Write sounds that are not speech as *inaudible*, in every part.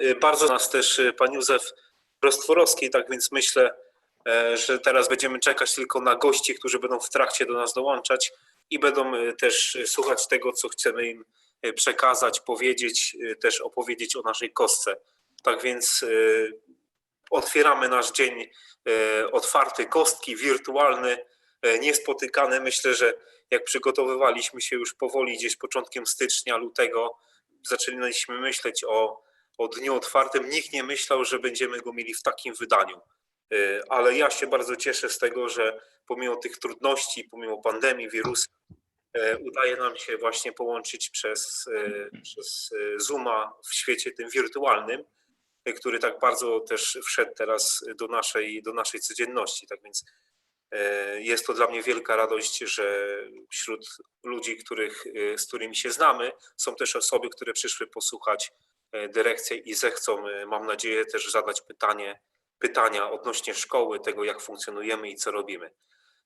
Y, Bardzo nas też y, pan Józef Rostworowski, tak więc myślę, e, że teraz będziemy czekać tylko na gości, którzy będą w trakcie do nas dołączać i będą y, też y, słuchać tego, co chcemy im y, przekazać, powiedzieć, y, też opowiedzieć o naszej kostce. Tak więc y, otwieramy nasz dzień y, otwarty, kostki, wirtualny, y, niespotykany. Myślę, że jak przygotowywaliśmy się już powoli gdzieś początkiem stycznia, lutego, zaczęliśmy myśleć o, o dniu otwartym. Nikt nie myślał, że będziemy go mieli w takim wydaniu. Y, Ale ja się bardzo cieszę z tego, że pomimo tych trudności, pomimo pandemii, wirusa, y, udaje nam się właśnie połączyć przez, y, przez Zooma w świecie tym wirtualnym, który tak bardzo też wszedł teraz do naszej, do naszej codzienności. Tak więc jest to dla mnie wielka radość, że wśród ludzi, których, z którymi się znamy, są też osoby, które przyszły posłuchać dyrekcję i zechcą, y, mam nadzieję, też zadać pytanie, pytania odnośnie szkoły, tego jak funkcjonujemy i co robimy.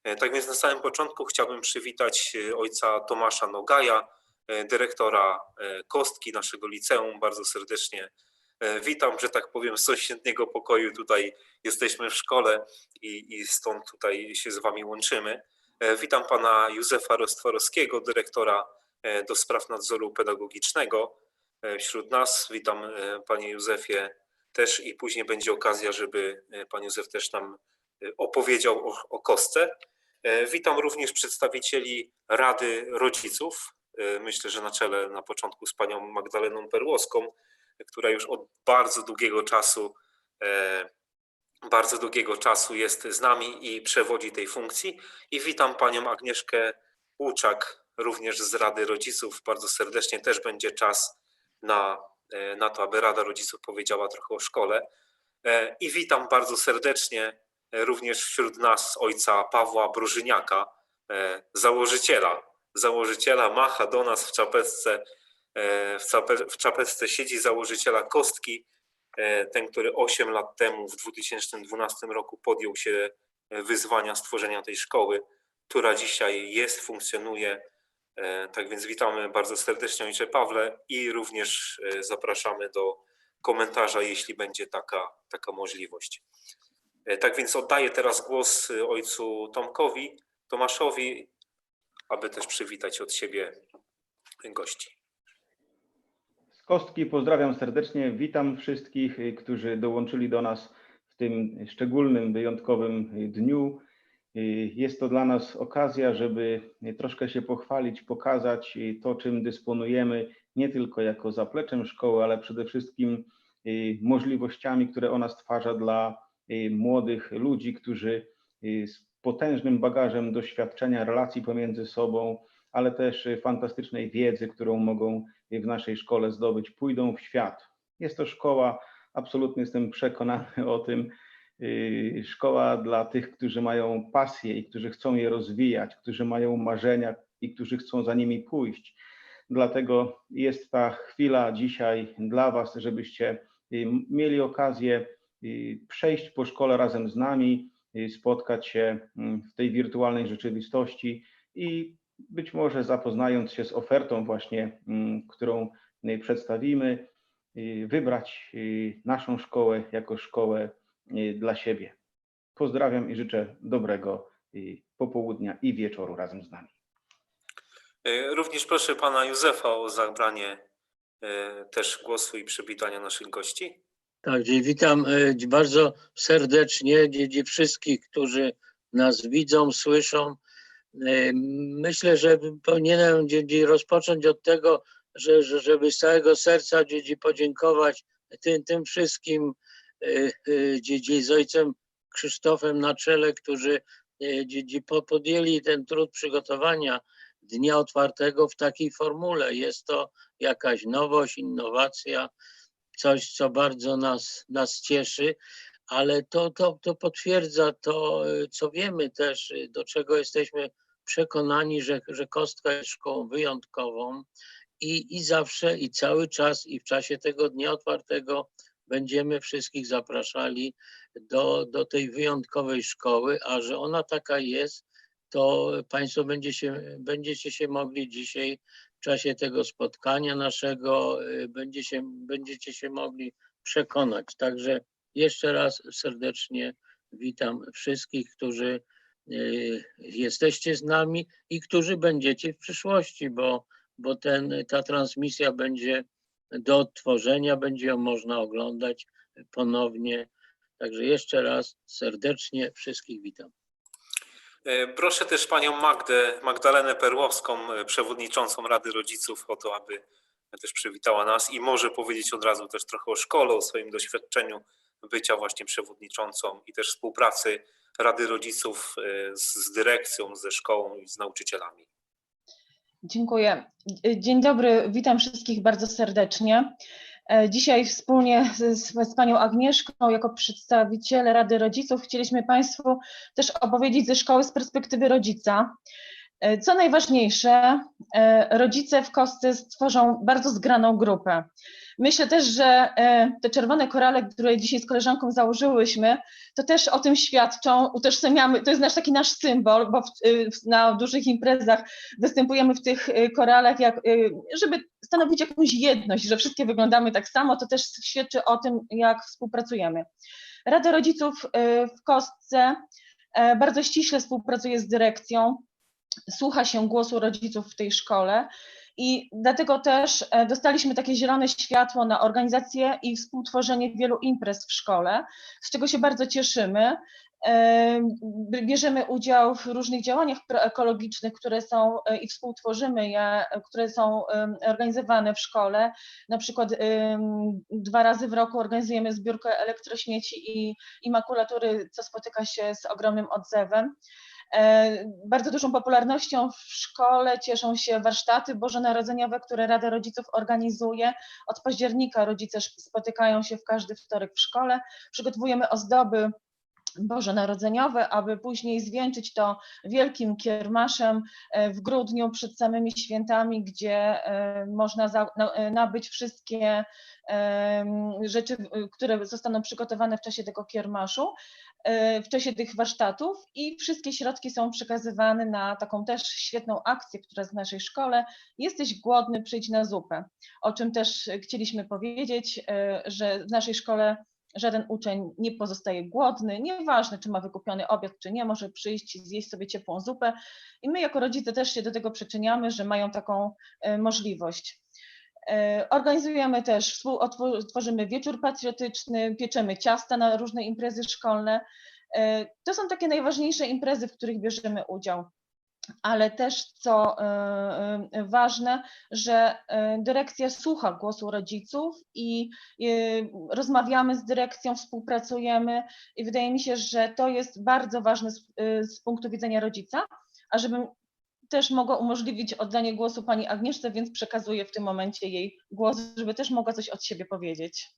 E, Tak więc na samym początku chciałbym przywitać e, ojca Tomasza Nogaja, e, dyrektora e, Kostki naszego liceum. Bardzo serdecznie e, witam, że tak powiem, z sąsiedniego pokoju. Tutaj jesteśmy w szkole i, i stąd tutaj się z wami łączymy. E, Witam pana Józefa Rostworowskiego, dyrektora e, do spraw nadzoru pedagogicznego e, wśród nas. Witam e, panie Józefie też i później będzie okazja, żeby e, pan Józef też nam e, opowiedział o, o kostce. E, Witam również przedstawicieli Rady Rodziców. E, Myślę, że na czele na początku z panią Magdaleną Perłowską, e, która już od bardzo długiego czasu e, bardzo długiego czasu jest z nami i przewodzi tej funkcji. I witam panią Agnieszkę Łuczak, również z Rady Rodziców. Bardzo serdecznie też będzie czas na, e, na to, aby Rada Rodziców powiedziała trochę o szkole. E, I witam bardzo serdecznie e, również wśród nas ojca Pawła Brużyniaka, założyciela. Założyciela macha do nas w czapeczce, w, czape, czapeczce siedzi założyciela kostki, ten, który 8 lat temu, w 2012 roku podjął się wyzwania stworzenia tej szkoły, która dzisiaj jest, funkcjonuje. E, Tak więc witamy bardzo serdecznie ojcze Pawle i również e, zapraszamy do komentarza, jeśli będzie taka, taka możliwość. E, Tak więc oddaję teraz głos ojcu Tomkowi, Tomaszowi, aby też przywitać od siebie gości. Z kostki pozdrawiam serdecznie. Witam wszystkich, którzy dołączyli do nas w tym szczególnym, wyjątkowym dniu. Jest to dla nas okazja, żeby troszkę się pochwalić, pokazać to, czym dysponujemy, nie tylko jako zapleczem szkoły, ale przede wszystkim y, możliwościami, które ona stwarza dla y, młodych ludzi, którzy y, z potężnym bagażem doświadczenia, relacji pomiędzy sobą, ale też fantastycznej wiedzy, którą mogą w naszej szkole zdobyć, pójdą w świat. Jest to szkoła, absolutnie jestem przekonany *laughs* o tym, szkoła dla tych, którzy mają pasję i którzy chcą je rozwijać, którzy mają marzenia i którzy chcą za nimi pójść. Dlatego jest ta chwila dzisiaj dla Was, żebyście yy, mieli okazję yy, przejść po szkole razem z nami, spotkać się mm, w tej wirtualnej rzeczywistości i być może zapoznając się z ofertą właśnie, mm, którą y, przedstawimy, y, wybrać y, naszą szkołę jako szkołę y, dla siebie. Pozdrawiam i życzę dobrego popołudnia i wieczoru razem z nami. E, Również proszę pana Józefa o zabranie e, też głosu i przywitania naszych gości. Tak, witam e, bardzo serdecznie wszystkich, którzy nas widzą, słyszą. Myślę, że powinienem rozpocząć od tego, że, że żeby z całego serca dzie- dzie podziękować tym, tym wszystkim e, e, dzie- dzie z ojcem Krzysztofem na czele, którzy e, podjęli ten trud przygotowania Dnia Otwartego w takiej formule. Jest to jakaś nowość, innowacja, coś, co bardzo nas, nas cieszy, ale to, to, to potwierdza to, co wiemy też, do czego jesteśmy przekonani, że, że Kostka jest szkołą wyjątkową i, i zawsze, i cały czas, i w czasie tego dnia otwartego będziemy wszystkich zapraszali do, do tej wyjątkowej szkoły, a że ona taka jest, to Państwo będzie się, będziecie się mogli dzisiaj w czasie tego spotkania naszego y, będzie się, będziecie się mogli przekonać. Także jeszcze raz serdecznie witam wszystkich, którzy y, jesteście z nami i którzy będziecie w przyszłości, bo, bo ten, ta transmisja będzie do odtworzenia, będzie ją można oglądać ponownie. Także jeszcze raz serdecznie wszystkich witam. E, Proszę też panią Magdę, Magdalenę Perłowską, e, przewodniczącą Rady Rodziców, o to, aby też przywitała nas i może powiedzieć od razu też trochę o szkole, o swoim doświadczeniu bycia właśnie przewodniczącą i też współpracy Rady Rodziców e, z, z dyrekcją, ze szkołą i z nauczycielami. Dziękuję. Dzień dobry, witam wszystkich bardzo serdecznie. E, Dzisiaj wspólnie z, z panią Agnieszką, jako przedstawiciele Rady Rodziców, chcieliśmy Państwu też opowiedzieć ze szkoły z perspektywy rodzica. E, Co najważniejsze, e, rodzice w kostce stworzą bardzo zgraną grupę. Myślę też, że e, te czerwone korale, które dzisiaj z koleżanką założyłyśmy, to też o tym świadczą, utożsamiamy, to jest nasz taki nasz symbol, bo w, na dużych imprezach występujemy w tych y, koralach, jak, y, żeby stanowić jakąś jedność, że wszystkie wyglądamy tak samo, to też świadczy o tym, jak współpracujemy. Rada Rodziców w Kostce e, bardzo ściśle współpracuje z dyrekcją, słucha się głosu rodziców w tej szkole i dlatego też e, dostaliśmy takie zielone światło na organizację i współtworzenie wielu imprez w szkole, z czego się bardzo cieszymy. E, Bierzemy udział w różnych działaniach proekologicznych, które są e, i współtworzymy je, które są organizowane w szkole. Na przykład dwa razy w roku organizujemy zbiórkę elektrośmieci i, i makulatury, co spotyka się z ogromnym odzewem. E, Bardzo dużą popularnością w szkole cieszą się warsztaty bożonarodzeniowe, które Rada Rodziców organizuje. Od października rodzice spotykają się w każdy wtorek w szkole. Przygotowujemy ozdoby bożonarodzeniowe, aby później zwieńczyć to wielkim kiermaszem e, w grudniu przed samymi świętami, gdzie e, można nabyć wszystkie rzeczy, które zostaną przygotowane w czasie tego kiermaszu w czasie tych warsztatów i wszystkie środki są przekazywane na taką też świetną akcję, która jest w naszej szkole. Jesteś głodny, przyjdź na zupę. O czym też chcieliśmy powiedzieć, e, że w naszej szkole żaden uczeń nie pozostaje głodny, nieważne czy ma wykupiony obiad czy nie, może przyjść i zjeść sobie ciepłą zupę i my jako rodzice też się do tego przyczyniamy, że mają taką e, możliwość. E, Organizujemy też, tworzymy wieczór patriotyczny, pieczemy ciasta na różne imprezy szkolne. E, To są takie najważniejsze imprezy, w których bierzemy udział. Ale też, co e, ważne, że dyrekcja słucha głosu rodziców i rozmawiamy z dyrekcją, współpracujemy i wydaje mi się, że to jest bardzo ważne z, punktu widzenia rodzica, a żebym też mogła umożliwić oddanie głosu pani Agnieszce, więc przekazuję w tym momencie jej głos, żeby też mogła coś od siebie powiedzieć.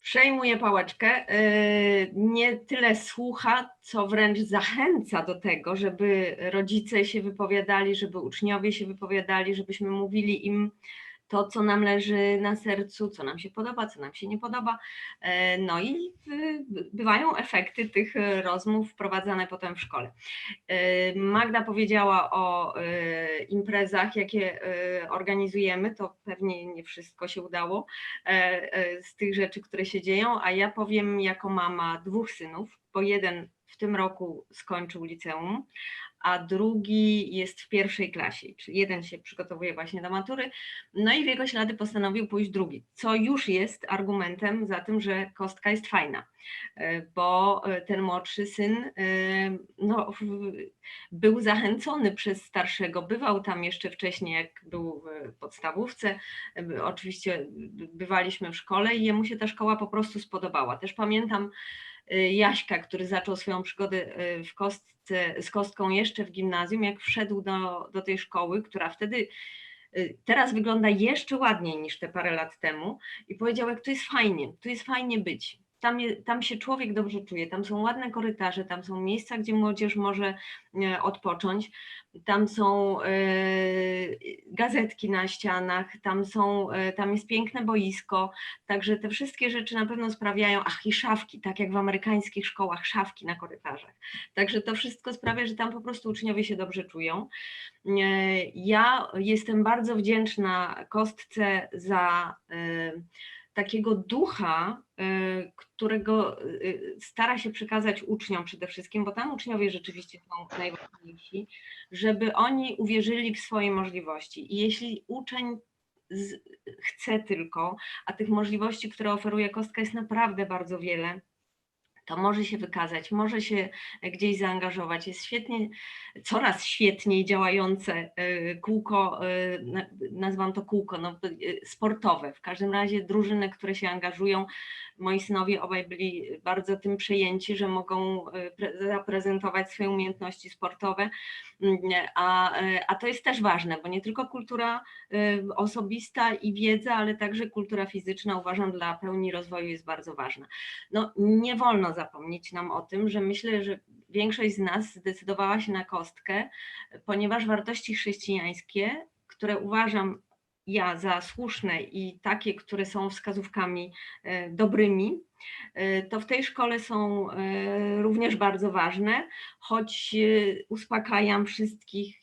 Przejmuje pałeczkę. yy, Nie tyle słucha, co wręcz zachęca do tego, żeby rodzice się wypowiadali, żeby uczniowie się wypowiadali, żebyśmy mówili im to, co nam leży na sercu, co nam się podoba, co nam się nie podoba. Yy, No i yy, bywają efekty tych yy, rozmów wprowadzane potem w szkole. Magda powiedziała o imprezach, jakie organizujemy. To pewnie nie wszystko się udało e, e, z tych rzeczy, które się dzieją, a ja powiem jako mama dwóch synów, bo jeden w tym roku skończył liceum, a drugi jest w pierwszej klasie, czyli jeden się przygotowuje właśnie do matury, no i w jego ślady postanowił pójść drugi, co już jest argumentem za tym, że kostka jest fajna, e, bo e, ten młodszy syn e, no, był zachęcony przez starszego, bywał tam jeszcze wcześniej, jak był w podstawówce, Oczywiście bywaliśmy w szkole i jemu się ta szkoła po prostu spodobała. Też pamiętam Jaśka, który zaczął swoją przygodę w kostce, z kostką jeszcze w gimnazjum, jak wszedł do, do tej szkoły, która wtedy y, teraz wygląda jeszcze ładniej niż te parę lat temu i powiedział, jak tu jest fajnie, tu jest fajnie być. Tam, je, tam się człowiek dobrze czuje, tam są ładne korytarze, tam są miejsca, gdzie młodzież może e, odpocząć, tam są e, gazetki na ścianach, tam, są, e, tam jest piękne boisko, także te wszystkie rzeczy na pewno sprawiają, ach i szafki, tak jak w amerykańskich szkołach, szafki na korytarzach. Także to wszystko sprawia, że tam po prostu uczniowie się dobrze czują. Ja jestem bardzo wdzięczna kostce za takiego ducha, e, którego e, stara się przekazać uczniom przede wszystkim, bo tam uczniowie rzeczywiście są najważniejsi, żeby oni uwierzyli w swoje możliwości. I jeśli uczeń chce tylko, a tych możliwości, które oferuje kostka jest naprawdę bardzo wiele, to może się wykazać, może się gdzieś zaangażować. Jest świetnie, coraz świetniej działające y, kółko, na- nazwam to kółko, no, sportowe. W każdym razie drużyny, które się angażują. Moi synowie obaj byli bardzo tym przejęci, że mogą pre- zaprezentować swoje umiejętności sportowe. Mm, A, a to jest też ważne, bo nie tylko kultura osobista i wiedza, ale także kultura fizyczna uważam dla pełni rozwoju jest bardzo ważna. No, nie wolno zapomnieć nam o tym, że myślę, że większość z nas zdecydowała się na kostkę, ponieważ wartości chrześcijańskie, które uważam ja za słuszne i takie, które są wskazówkami e, dobrymi, e, to w tej szkole są e, również bardzo ważne, choć uspokajam wszystkich,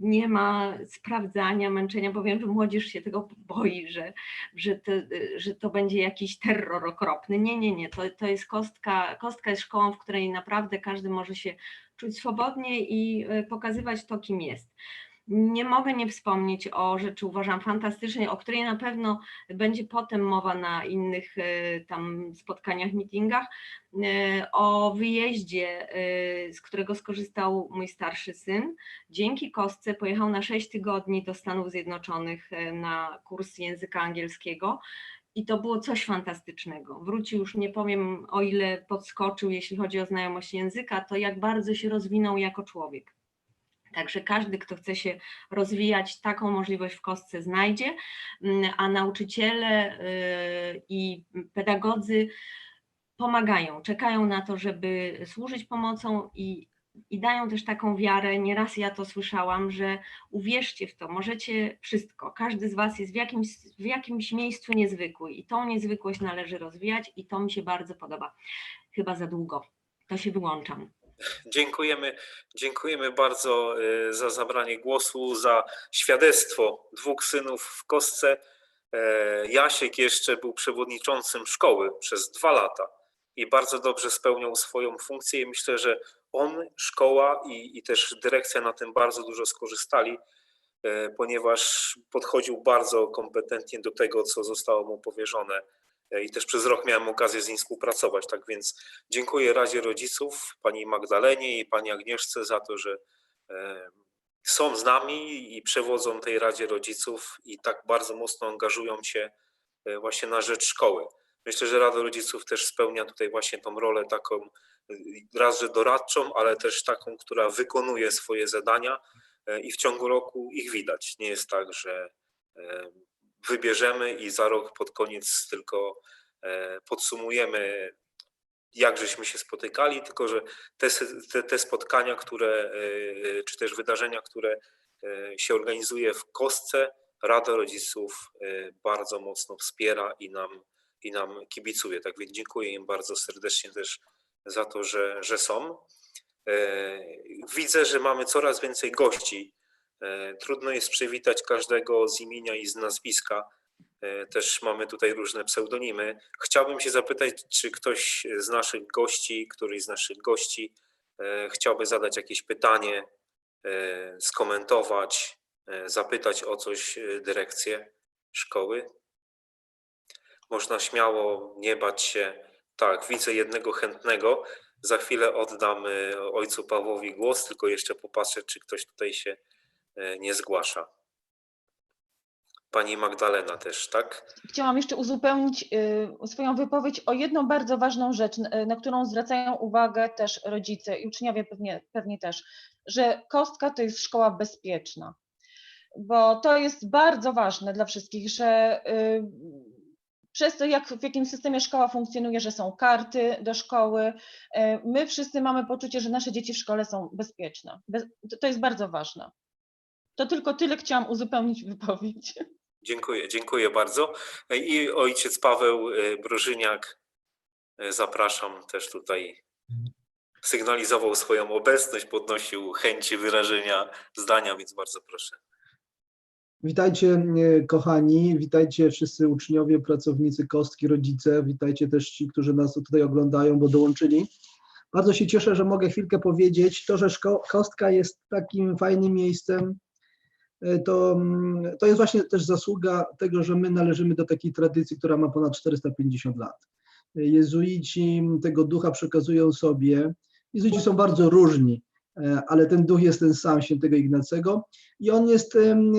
nie, ma sprawdzania, męczenia, bo wiem, że młodzież się tego boi, że, że, to, że to będzie jakiś terror okropny. Nie, nie, nie, to, to jest kostka, kostka jest szkołą, w której naprawdę każdy może się czuć swobodnie i pokazywać to, kim jest. Nie mogę nie wspomnieć o rzeczy, uważam, fantastycznej, o której na pewno będzie potem mowa na innych e, tam spotkaniach, meetingach, e, o wyjeździe, e, z którego skorzystał mój starszy syn. Dzięki kostce pojechał na 6 tygodni do Stanów Zjednoczonych na kurs języka angielskiego. I to było coś fantastycznego. Wrócił już nie powiem, o ile podskoczył, jeśli chodzi o znajomość języka, to jak bardzo się rozwinął jako człowiek. Także każdy, kto chce się rozwijać, taką możliwość w kostce znajdzie, Mm, a nauczyciele y, i pedagodzy pomagają, czekają na to, żeby służyć pomocą i, i dają też taką wiarę. Nieraz ja to słyszałam, że uwierzcie w to, możecie wszystko. Każdy z Was jest w jakimś, w jakimś miejscu niezwykły i tą niezwykłość należy rozwijać i to mi się bardzo podoba. Chyba za długo. To się wyłączam. Dziękujemy, dziękujemy bardzo y, za zabranie głosu, za świadectwo dwóch synów w kostce. E, Jasiek jeszcze był przewodniczącym szkoły przez dwa lata i bardzo dobrze spełniał swoją funkcję i myślę, że on, szkoła i, i też dyrekcja na tym bardzo dużo skorzystali, e, ponieważ podchodził bardzo kompetentnie do tego, co zostało mu powierzone i też przez rok miałem okazję z nim współpracować. Tak więc dziękuję Radzie Rodziców, pani Magdalenie i pani Agnieszce za to, że e, są z nami i przewodzą tej Radzie Rodziców i tak bardzo mocno angażują się e, właśnie na rzecz szkoły. Myślę, że Rada Rodziców też spełnia tutaj właśnie tą rolę taką e, raz, że doradczą, ale też taką, która wykonuje swoje zadania i w ciągu roku ich widać. Nie jest tak, że wybierzemy i za rok pod koniec tylko e, podsumujemy, jak żeśmy się spotykali, tylko że te, te, te spotkania, które, e, czy też wydarzenia, które e, się organizuje w kostce, Rada Rodziców e, bardzo mocno wspiera i nam, i nam kibicuje. Tak więc dziękuję im bardzo serdecznie też za to, że, że są. E, Widzę, że mamy coraz więcej gości. E, Trudno jest przywitać każdego z imienia i z nazwiska. E, Też mamy tutaj różne pseudonimy. Chciałbym się zapytać, czy ktoś z naszych gości, któryś z naszych gości e, chciałby zadać jakieś pytanie, skomentować, zapytać o coś dyrekcję szkoły. Można śmiało nie bać się. Tak, widzę jednego chętnego. Za chwilę oddam ojcu Pawłowi głos, tylko jeszcze popatrzę, czy ktoś tutaj się nie zgłasza. Pani Magdalena też, tak? Chciałam jeszcze uzupełnić y, swoją wypowiedź o jedną bardzo ważną rzecz, na którą zwracają uwagę też rodzice i uczniowie pewnie, pewnie też, że kostka to jest szkoła bezpieczna. Bo to jest bardzo ważne dla wszystkich, że y, przez to, jak, w jakim systemie szkoła funkcjonuje, że są karty do szkoły, e, my wszyscy mamy poczucie, że nasze dzieci w szkole są bezpieczne. Bez, to, to jest bardzo ważne. To tylko tyle chciałam uzupełnić wypowiedź. Dziękuję, dziękuję bardzo. I ojciec Paweł e, Brożyniak, e, zapraszam też tutaj. Sygnalizował swoją obecność, podnosił chęci wyrażenia zdania, więc bardzo proszę. Witajcie e, kochani, witajcie wszyscy uczniowie, pracownicy Kostki, rodzice, witajcie też ci, którzy nas tutaj oglądają, bo dołączyli. Bardzo się cieszę, że mogę chwilkę powiedzieć. To, że Kostka jest takim fajnym miejscem, to, mm, to jest właśnie też zasługa tego, że my należymy do takiej tradycji, która ma ponad 450 lat. E, Jezuici tego ducha przekazują sobie. Jezuici są bardzo różni, e, ale ten duch jest ten sam, świętego Ignacego. I on jest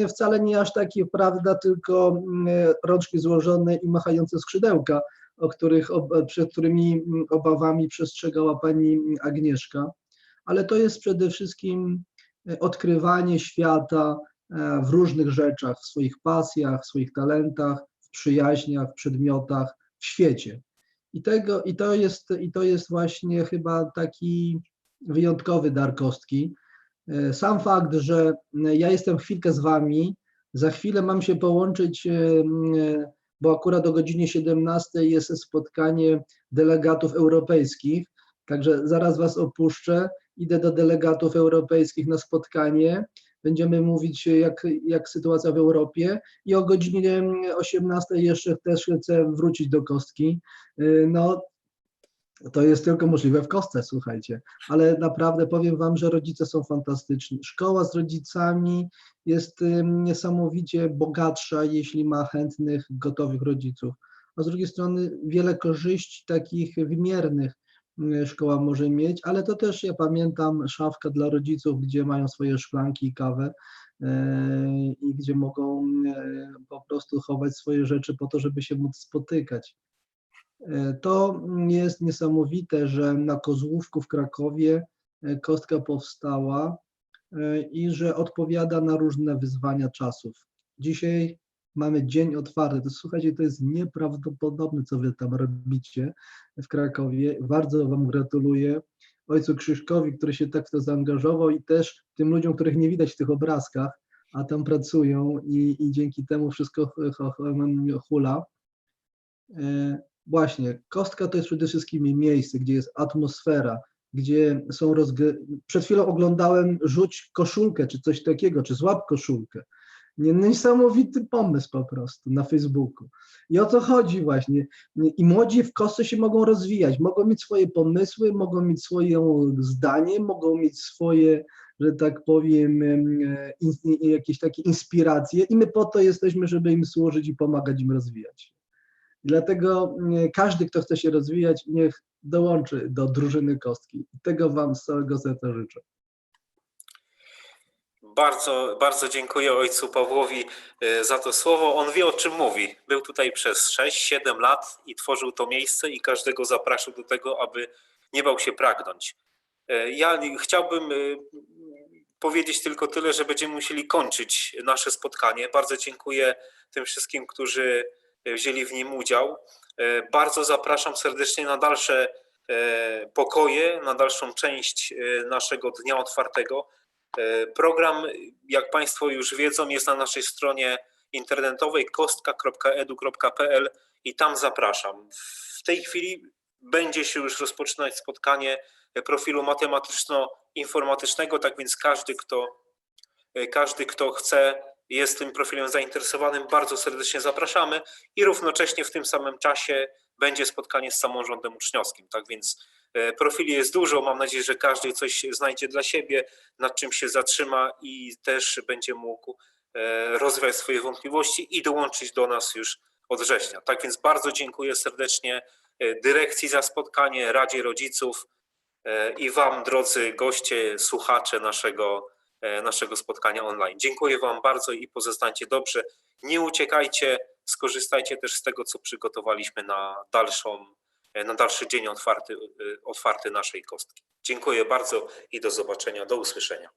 wcale nie aż taki, prawda, tylko mm, rączki złożone i machające skrzydełka, o których, przed którymi mm, obawami przestrzegała pani Agnieszka, ale to jest przede wszystkim e, odkrywanie świata e, w różnych rzeczach, w swoich pasjach, w swoich talentach, w przyjaźniach, w przedmiotach, w świecie. I, tego, i, to jest, I to jest właśnie chyba taki wyjątkowy dar kostki, E, Sam fakt, że ja jestem chwilkę z Wami, za chwilę mam się połączyć, e, e, bo akurat o godzinie 17 jest spotkanie delegatów europejskich, także zaraz Was opuszczę, idę do delegatów europejskich na spotkanie, będziemy mówić jak, jak sytuacja w Europie i o godzinie 18 jeszcze też chcę wrócić do kostki. E, No, to jest tylko możliwe w kostce, słuchajcie. Ale naprawdę powiem Wam, że rodzice są fantastyczni. Szkoła z rodzicami jest ym, niesamowicie bogatsza, jeśli ma chętnych, gotowych rodziców. A z drugiej strony wiele korzyści takich wymiernych y, szkoła może mieć, ale to też ja pamiętam szafka dla rodziców, gdzie mają swoje szklanki i kawę yy, i gdzie mogą yy, po prostu chować swoje rzeczy po to, żeby się móc spotykać. To jest niesamowite, że na Kozłówku w Krakowie kostka powstała i że odpowiada na różne wyzwania czasów. Dzisiaj mamy dzień otwarty. To słuchajcie, to jest nieprawdopodobne, co wy tam robicie w Krakowie. Bardzo wam gratuluję. Ojcu Krzyszkowi, który się tak w to zaangażował i też tym ludziom, których nie widać w tych obrazkach, a tam pracują i, i dzięki temu wszystko hula. E, Właśnie, kostka to jest przede wszystkim miejsce, gdzie jest atmosfera, gdzie są rozgry... Przed chwilą oglądałem rzuć koszulkę, czy coś takiego, czy złap koszulkę. Nie- Niesamowity pomysł po prostu na Facebooku. I o co chodzi właśnie? I młodzi w kostce się mogą rozwijać, mogą mieć swoje pomysły, mogą mieć swoje zdanie, mogą mieć swoje, że tak powiem, jakieś takie inspiracje i my po to jesteśmy, żeby im służyć i pomagać im rozwijać. Dlatego każdy, kto chce się rozwijać, niech dołączy do drużyny kostki. Tego Wam z całego serca życzę. Bardzo, bardzo dziękuję ojcu Pawłowi e, za to słowo. On wie o czym mówi. Był tutaj przez 6-7 lat i tworzył to miejsce i każdego zapraszał do tego, aby nie bał się pragnąć. E, Ja chciałbym e, powiedzieć tylko tyle, że będziemy musieli kończyć nasze spotkanie. Bardzo dziękuję tym wszystkim, którzy wzięli w nim udział. Bardzo zapraszam serdecznie na dalsze pokoje, na dalszą część naszego dnia otwartego. E, Program, jak Państwo już wiedzą, jest na naszej stronie internetowej kostka.edu.pl i tam zapraszam. W tej chwili będzie się już rozpoczynać spotkanie profilu matematyczno-informatycznego, tak więc każdy, kto, e, każdy, kto chce, jest tym profilem zainteresowanym, bardzo serdecznie zapraszamy i równocześnie w tym samym czasie będzie spotkanie z samorządem uczniowskim. Tak więc profili jest dużo, mam nadzieję, że każdy coś znajdzie dla siebie, nad czym się zatrzyma i też będzie mógł e, rozwiać swoje wątpliwości i dołączyć do nas już od września. Tak więc bardzo dziękuję serdecznie e, dyrekcji za spotkanie, Radzie Rodziców e, i Wam, drodzy goście, słuchacze naszego, e, naszego spotkania online. Dziękuję Wam bardzo i pozostańcie dobrze. Nie uciekajcie, skorzystajcie też z tego, co przygotowaliśmy na, dalszą, e, na dalszy dzień otwarty, e, otwarty naszej kostki. Dziękuję bardzo i do zobaczenia, do usłyszenia.